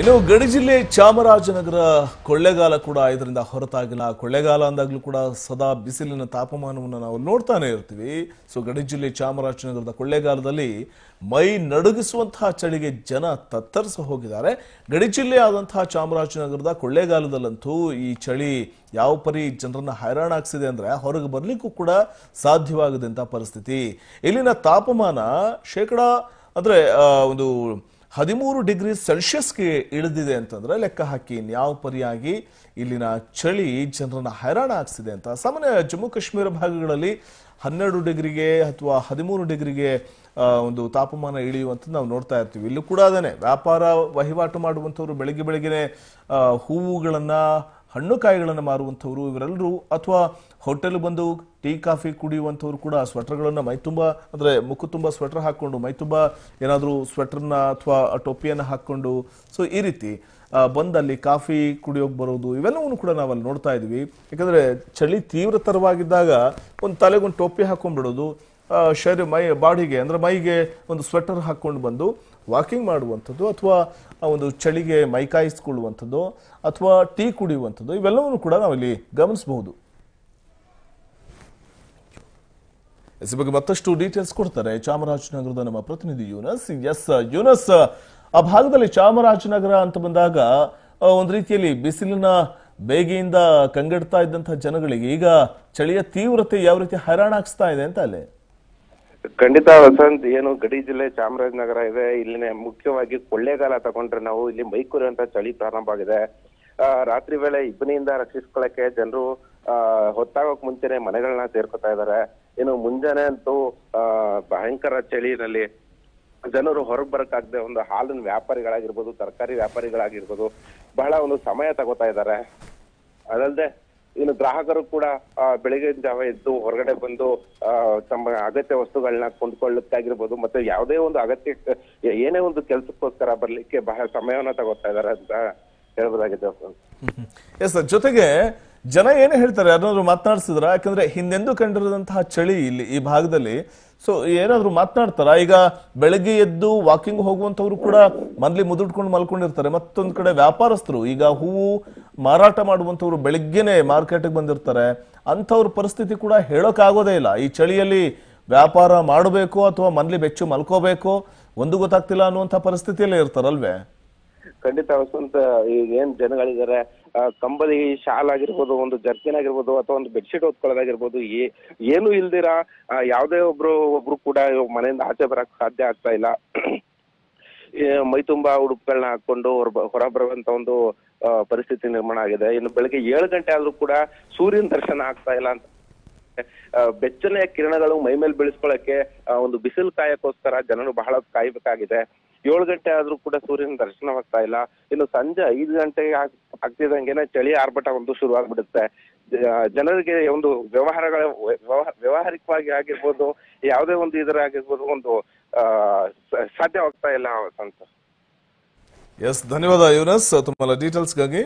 ಇನ್ನು ಗಡಿ ಜಿಲ್ಲೆ ಚಾಮರಾಜನಗರ ಕೊಳ್ಳೆಗಾಲ ಕೂಡ ಇದರಿಂದ ಹೊರತಾಗಿಲ್ಲ. ಕೊಳ್ಳೆಗಾಲ ಅಂದಾಗಲೂ ಕೂಡ ಸದಾ ಬಿಸಿಲಿನ ತಾಪಮಾನವನ್ನು ನಾವು ನೋಡ್ತಾನೆ ಇರ್ತೀವಿ. ಸೊ ಗಡಿ ಜಿಲ್ಲೆ ಚಾಮರಾಜನಗರದ ಕೊಳ್ಳೆಗಾಲದಲ್ಲಿ ಮೈ ನಡುಗಿಸುವಂತಹ ಚಳಿಗೆ ಜನ ತತ್ತರಿಸ ಹೋಗಿದ್ದಾರೆ. ಗಡಿ ಜಿಲ್ಲೆ ಆದಂತಹ ಚಾಮರಾಜನಗರದ ಕೊಳ್ಳೇಗಾಲದಲ್ಲಂತೂ ಈ ಚಳಿ ಯಾವ ಪರಿ ಜನರನ್ನ ಹೈರಾಣಾಗ್ಸಿದೆ ಅಂದ್ರೆ ಹೊರಗೆ ಬರಲಿಕ್ಕೂ ಕೂಡ ಸಾಧ್ಯವಾಗದಂತ ಪರಿಸ್ಥಿತಿ. ಇಲ್ಲಿನ ತಾಪಮಾನ ಶೇಕಡ ಅಂದ್ರೆ ಒಂದು ಹದಿಮೂರು ಡಿಗ್ರಿ ಸೆಲ್ಸಿಯಸ್ಗೆ ಇಳಿದಿದೆ ಅಂತಂದ್ರೆ ಲೆಕ್ಕ ಹಾಕಿ ಯಾವ ಪರಿಯಾಗಿ ಇಲ್ಲಿನ ಚಳಿ ಜನರನ್ನ ಹೈರಾಣ ಆಗ್ಸಿದೆ ಅಂತ. ಸಾಮಾನ್ಯ ಜಮ್ಮು ಕಾಶ್ಮೀರ ಭಾಗಗಳಲ್ಲಿ ಹನ್ನೆರಡು ಡಿಗ್ರಿಗೆ ಅಥವಾ ಹದಿಮೂರು ಡಿಗ್ರಿಗೆ ಒಂದು ತಾಪಮಾನ ಇಳಿಯುವಂಥದ್ದು ನಾವು ನೋಡ್ತಾ ಇರ್ತೀವಿ. ಇಲ್ಲೂ ಕೂಡ ಅದೇ ವ್ಯಾಪಾರ ವಹಿವಾಟು ಮಾಡುವಂಥವ್ರು ಬೆಳಿಗ್ಗೆ ಬೆಳಗ್ಗೆನೆ ಹೂವುಗಳನ್ನ ಹಣ್ಣು ಕಾಯಿಗಳನ್ನು ಮಾರುವಂಥವರು ಇವರೆಲ್ಲರೂ ಅಥವಾ ಹೋಟೆಲ್ ಬಂದು ಟೀ ಕಾಫಿ ಕುಡಿಯುವಂಥವ್ರು ಕೂಡ ಸ್ವೆಟರ್ಗಳನ್ನು ಮೈ ತುಂಬ ಅಂದರೆ ಮುಖ ತುಂಬ ಸ್ವೆಟರ್ ಹಾಕ್ಕೊಂಡು ಮೈ ತುಂಬ ಏನಾದರೂ ಸ್ವೆಟರ್ನ ಅಥವಾ ಟೊಪ್ಪಿಯನ್ನು ಹಾಕ್ಕೊಂಡು ಸೊ ಈ ರೀತಿ ಬಂದಲ್ಲಿ ಕಾಫಿ ಕುಡಿಯೋಕೆ ಬರೋದು ಇವೆಲ್ಲವನ್ನು ಕೂಡ ನಾವಲ್ಲಿ ನೋಡ್ತಾ ಇದ್ವಿ. ಯಾಕಂದರೆ ಚಳಿ ತೀವ್ರತರವಾಗಿದ್ದಾಗ ಒಂದು ತಲೆಗೊಂದು ಟೋಪಿ ಹಾಕೊಂಡ್ಬಿಡೋದು ಆ, ಶರೀರ ಮೈ, ಬಾಡಿಗೆ, ಅಂದರೆ ಮೈಗೆ ಒಂದು ಸ್ವೆಟರ್ ಹಾಕ್ಕೊಂಡು ಬಂದು ವಾಕಿಂಗ್ ಮಾಡುವಂಥದ್ದು ಅಥವಾ ಒಂದು ಚಳಿಗೆ ಮೈ ಕಾಯಿಸ್ಕೊಳ್ಳುವಂಥದ್ದು ಅಥವಾ ಟೀ ಕುಡಿಯುವಂಥದ್ದು ಇವೆಲ್ಲವನ್ನು ಕೂಡ ನಾವಿಲ್ಲಿ ಗಮನಿಸಬಹುದು. ಎಸ್ ಬಗ್ಗೆ ಮತ್ತಷ್ಟು ಡೀಟೇಲ್ಸ್ ಕೊಡ್ತಾರೆ ಚಾಮರಾಜನಗರದ ನಮ್ಮ ಪ್ರತಿನಿಧಿ ಯೂನಸ್. ಎಸ್ ಯೂನಸ್, ಆ ಭಾಗದಲ್ಲಿ ಚಾಮರಾಜನಗರ ಅಂತ ಬಂದಾಗ ಒಂದು ರೀತಿಯಲ್ಲಿ ಬಿಸಿಲಿನ ಬೇಗೆಯಿಂದ ಕಂಗೆಡ್ತಾ ಇದ್ದಂತಹ ಜನಗಳಿಗೆ ಈಗ ಚಳಿಯ ತೀವ್ರತೆ ಯಾವ ರೀತಿ ಹೈರಾಣಾಗಿಸ್ತಾ ಇದೆ ಅಂತ ಅಲ್ಲಿ? ಖಂಡಿತ ವಸಂತ್, ಏನು ಗಡಿ ಜಿಲ್ಲೆ ಚಾಮರಾಜನಗರ ಇದೆ. ಇಲ್ಲಿನ ಮುಖ್ಯವಾಗಿ ಕೊಳ್ಳೇಗಾಲ ತಗೊಂಡ್ರೆ ನಾವು ಇಲ್ಲಿ ಮೈಕೂರು ಅಂತ ಚಳಿ ಪ್ರಾರಂಭ ಆಗಿದೆ. ರಾತ್ರಿ ವೇಳೆ ಇಬ್ಬನಿಯಿಂದ ರಕ್ಷಿಸ್ಕೊಳ್ಳಕ್ಕೆ ಜನರು ಹೊತ್ತಾಗೋಕ್ ಮುಂಚೆನೆ ಮನೆಗಳನ್ನ ಸೇರ್ಕೊತಾ ಇದ್ದಾರೆ. ಏನು ಮುಂಜಾನೆ ಅಂತೂ ಭಯಂಕರ ಚಳಿನಲ್ಲಿ ಜನರು ಹೊರಗೆ ಬರಕ್ಕಾಗದೆ ಒಂದು ಹಾಲಿನ ವ್ಯಾಪಾರಿಗಳಾಗಿರ್ಬೋದು, ತರಕಾರಿ ವ್ಯಾಪಾರಿಗಳಾಗಿರ್ಬೋದು ಬಹಳ ಒಂದು ಸಮಯ ತಗೋತಾ ಇದ್ದಾರೆ. ಅದಲ್ಲದೆ ಇನ್ನು ಗ್ರಾಹಕರು ಕೂಡ ಆ, ಬೆಳಗಿನ ಜಾವ ಎದ್ದು ಹೊರಗಡೆ ಬಂದು ತಮ್ಮ ಅಗತ್ಯ ವಸ್ತುಗಳನ್ನ ಕೊಂಡ್ಕೊಳ್ಳಕ್ಕಾಗಿರ್ಬೋದು ಮತ್ತೆ ಯಾವುದೇ ಒಂದು ಅಗತ್ಯ ಏನೇ ಒಂದು ಕೆಲಸಕ್ಕೋಸ್ಕರ ಬರ್ಲಿಕ್ಕೆ ಬಹಳ ಸಮಯವನ್ನ ತಗೋತಾ ಇದ್ದಾರೆ ಅಂತ ಹೇಳ್ಬೋದಾಗಿದೆ. ಜೊತೆಗೆ ಜನ ಏನು ಹೇಳ್ತಾರೆ ಯಾರಾದ್ರೂ ಮಾತನಾಡ್ಸಿದ್ರ? ಯಾಕಂದ್ರೆ ಹಿಂದೆಂದು ಕಂಡಿರದಂತಹ ಚಳಿ ಇಲ್ಲಿ ಈ ಭಾಗದಲ್ಲಿ. ಸೊ ಏನಾದ್ರು ಮಾತನಾಡ್ತಾರ? ಈಗ ಬೆಳಗ್ಗೆ ಎದ್ದು ವಾಕಿಂಗ್ ಹೋಗುವಂತವ್ರು ಕೂಡ ಮನ್ಲಿ ಮುದುಡ್ಕೊಂಡು ಮಲ್ಕೊಂಡಿರ್ತಾರೆ. ಮತ್ತೊಂದ್ ಕಡೆ ವ್ಯಾಪಾರಸ್ಥರು, ಈಗ ಹೂವು ಮಾರಾಟ ಮಾಡುವಂತವ್ರು ಬೆಳಿಗ್ಗೆನೆ ಮಾರ್ಕೆಟ್ಗೆ ಬಂದಿರ್ತಾರೆ. ಅಂಥವ್ರ ಪರಿಸ್ಥಿತಿ ಕೂಡ ಹೇಳೋಕ್ ಆಗೋದೇ ಇಲ್ಲ. ಈ ಚಳಿಯಲ್ಲಿ ವ್ಯಾಪಾರ ಮಾಡಬೇಕು ಅಥವಾ ಮನ್ಲಿ ಬೆಚ್ಚು ಮಲ್ಕೋಬೇಕು? ಒಂದು ಗೊತ್ತಾಗ್ತಿಲ್ಲ ಅನ್ನುವಂಥ ಪರಿಸ್ಥಿತಿಯಲ್ಲೇ ಇರ್ತಾರಲ್ವೇ? ಖಂಡಿತ ವಸಂತ ಈಗ ಏನ್ ಜನಗಳಿದ್ದಾರೆ ಕಂಬಳಿ ಶಾಲ್ ಆಗಿರ್ಬೋದು ಒಂದು ಜರ್ಕಿನ್ ಆಗಿರ್ಬೋದು ಅಥವಾ ಒಂದು ಬೆಡ್ಶೀಟ್ ಓದ್ಕೊಳ್ಳೋದಾಗಿರ್ಬೋದು ಏ ಏನು ಇಲ್ದಿರಾ ಯಾವುದೇ ಒಬ್ರು ಒಬ್ರು ಕೂಡ ಮನೆಯಿಂದ ಆಚೆ ಬರಕ್ ಸಾಧ್ಯ ಆಗ್ತಾ ಇಲ್ಲ. ಮೈ ತುಂಬಾ ಉಡುಪುಗಳನ್ನ ಹಾಕೊಂಡು ಹೊರ ಬರುವಂತ ಒಂದು ಪರಿಸ್ಥಿತಿ ನಿರ್ಮಾಣ ಆಗಿದೆ. ಇನ್ನು ಬೆಳಗ್ಗೆ ಏಳು ಗಂಟೆ ಆದ್ರೂ ಕೂಡ ಸೂರ್ಯನ ದರ್ಶನ ಆಗ್ತಾ ಇಲ್ಲ ಅಂತ. ಬೆಚ್ಚನೆಯ ಕಿರಣಗಳು ಮೈ ಮೇಲೆ ಬೀಳಿಸ್ಕೊಳ್ಳಕ್ಕೆ ಒಂದು ಬಿಸಿಲು ಕಾಯಕ್ಕೋಸ್ಕರ ಜನರು ಬಹಳ ಕಾಯ್ಬೇಕಾಗಿದೆ. ಏಳು ಗಂಟೆ ಆದ್ರೂ ಕೂಡ ಸೂರ್ಯನ ದರ್ಶನವಾಗ್ತಾ ಇಲ್ಲ. ಇನ್ನು ಸಂಜೆ ಐದು ಆಗ್- ಆಗ್ತಿದಂಗೆನೆ ಚಳಿ, ಆರ್ಭಟ ಒಂದು ಶುರು ಆಗ್ಬಿಡುತ್ತೆ ಜನರಿಗೆ ಒಂದು ವ್ಯವಹಾರಗಳ ವ್ಯವಹಾರ ವ್ಯವಹಾರಿಕವಾಗಿ ಆಗಿರ್ಬೋದು, ಯಾವುದೇ ಒಂದು ಇದರ ಆಗಿರ್ಬೋದು ಒಂದು ಸಾಧ್ಯವಾಗ್ತಾ ಇಲ್ಲ ಅಂತ ಎಸ್ ಧನ್ಯವಾದ ಯುನಸ್ ತುಂಬಾ ಡೀಟೇಲ್ಸ್ಗಾಗಿ